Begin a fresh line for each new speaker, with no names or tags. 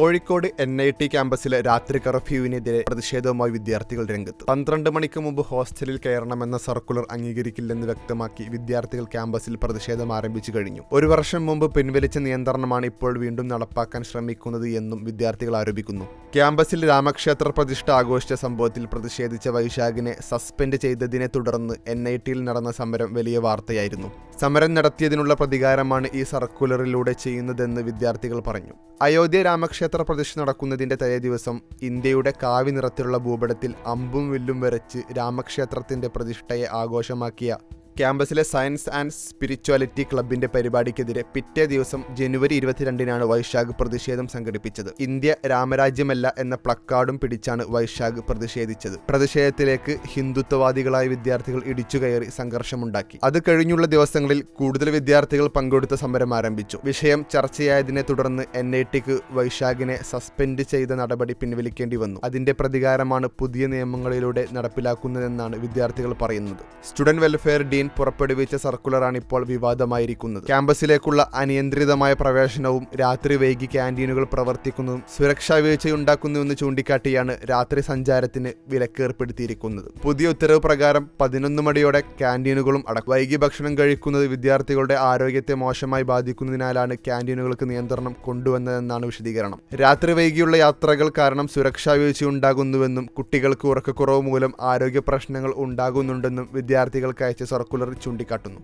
Kozhikode N I T ക്യാമ്പസിലെ രാത്രി കർഫ്യൂവിനെതിരെ പ്രതിഷേധവുമായി വിദ്യാർത്ഥികൾ രംഗത്ത്. പന്ത്രണ്ട് മണിക്ക് മുമ്പ് ഹോസ്റ്റലിൽ കയറണമെന്ന സർക്കുലർ അംഗീകരിക്കില്ലെന്ന് വ്യക്തമാക്കി വിദ്യാർത്ഥികൾ ക്യാമ്പസിൽ പ്രതിഷേധം ആരംഭിച്ചു കഴിഞ്ഞു. ഒരു വർഷം മുമ്പ് പിൻവലിച്ച നിയന്ത്രണമാണ് ഇപ്പോൾ വീണ്ടും നടപ്പാക്കാൻ ശ്രമിക്കുന്നത് എന്നും വിദ്യാർത്ഥികൾ ആരോപിക്കുന്നു. ക്യാമ്പസിൽ രാമക്ഷേത്ര പ്രതിഷ്ഠ ആഘോഷിച്ച സംഭവത്തിൽ പ്രതിഷേധിച്ച വൈശാഖിനെ സസ്പെൻഡ് ചെയ്തതിനെ തുടർന്ന് എൻ ഐ ടിയിൽ നടന്ന സമരം വലിയ വാർത്തയായിരുന്നു. സമരം നടത്തിയതിനുള്ള പ്രതികാരമാണ് ഈ സർക്കുലറിലൂടെ ചെയ്യുന്നതെന്ന് വിദ്യാർത്ഥികൾ പറഞ്ഞു. അയോധ്യ രാമക്ഷേത്ര പ്രതിഷ്ഠ നടക്കുന്നതിന്റെ തലേ ദിവസം ഇന്ത്യയുടെ കാവി നിറത്തിലുള്ള ഭൂപടത്തിൽ അമ്പും വില്ലും വരച്ച് രാമക്ഷേത്രത്തിന്റെ പ്രതിഷ്ഠയെ ആഘോഷമാക്കിയ ക്യാമ്പസിലെ സയൻസ് ആൻഡ് സ്പിരിച്വാലിറ്റി ക്ലബിന്റെ പരിപാടിക്കെതിരെ പിറ്റേ ദിവസം ജനുവരി ഇരുപത്തിരണ്ടിനാണ് വൈശാഖ് പ്രതിഷേധം സംഘടിപ്പിച്ചത്. ഇന്ത്യ രാമരാജ്യമല്ല എന്ന പ്ലക്കാർഡും പിടിച്ചാണ് വൈശാഖ് പ്രതിഷേധിച്ചത്. പ്രതിഷേധത്തിലേക്ക് ഹിന്ദുത്വവാദികളായ വിദ്യാർത്ഥികൾ ഇടിച്ചുകയറി സംഘർഷമുണ്ടാക്കി. അത് കഴിഞ്ഞുള്ള ദിവസങ്ങളിൽ കൂടുതൽ വിദ്യാർത്ഥികൾ പങ്കെടുത്ത സമരം ആരംഭിച്ചു. വിഷയം ചർച്ചയായതിനെ തുടർന്ന് എൻ ഐ ടിക്ക് വൈശാഖിനെ സസ്പെൻഡ് ചെയ്ത നടപടി പിൻവലിക്കേണ്ടി വന്നു. അതിന്റെ പ്രതികാരമാണ് പുതിയ നിയമങ്ങളിലൂടെ നടപ്പിലാക്കുന്നതെന്നാണ് വിദ്യാർത്ഥികൾ പറയുന്നത്. സ്റ്റുഡന്റ് വെൽഫെയർ ഡീൻ പുറപ്പെടുവിച്ച സർക്കുലറാണ് ഇപ്പോൾ വിവാദമായിരിക്കുന്നത്. ക്യാമ്പസിലേക്കുള്ള അനിയന്ത്രിതമായ പ്രവേശനവും രാത്രി വൈകി ക്യാന്റീനുകൾ പ്രവർത്തിക്കുന്നതും സുരക്ഷാ വീഴ്ചയുണ്ടാക്കുന്നുവെന്ന് ചൂണ്ടിക്കാട്ടിയാണ് രാത്രി സഞ്ചാരത്തിന് വിലക്കേർപ്പെടുത്തിയിരിക്കുന്നത്. പുതിയ ഉത്തരവ് പ്രകാരം പതിനൊന്ന് മണിയോടെ ക്യാന്റീനുകളും അടക്കും. വൈകി ഭക്ഷണം കഴിക്കുന്നത് വിദ്യാർത്ഥികളുടെ ആരോഗ്യത്തെ മോശമായി ബാധിക്കുന്നതിനാലാണ് ക്യാന്റീനുകൾക്ക് നിയന്ത്രണം കൊണ്ടുവന്നതെന്നാണ് വിശദീകരണം. രാത്രി വൈകിയുള്ള യാത്രകൾ കാരണം സുരക്ഷാ വീഴ്ചയുണ്ടാകുന്നുവെന്നും കുട്ടികൾക്ക് ഉറക്കക്കുറവ് മൂലം ആരോഗ്യ പ്രശ്നങ്ങൾ ഉണ്ടാകുന്നുണ്ടെന്നും വിദ്യാർത്ഥികൾക്ക് അയച്ച സർക്കുലർ സർക്കുലറിൽ ചൂണ്ടിക്കാട്ടുന്നു.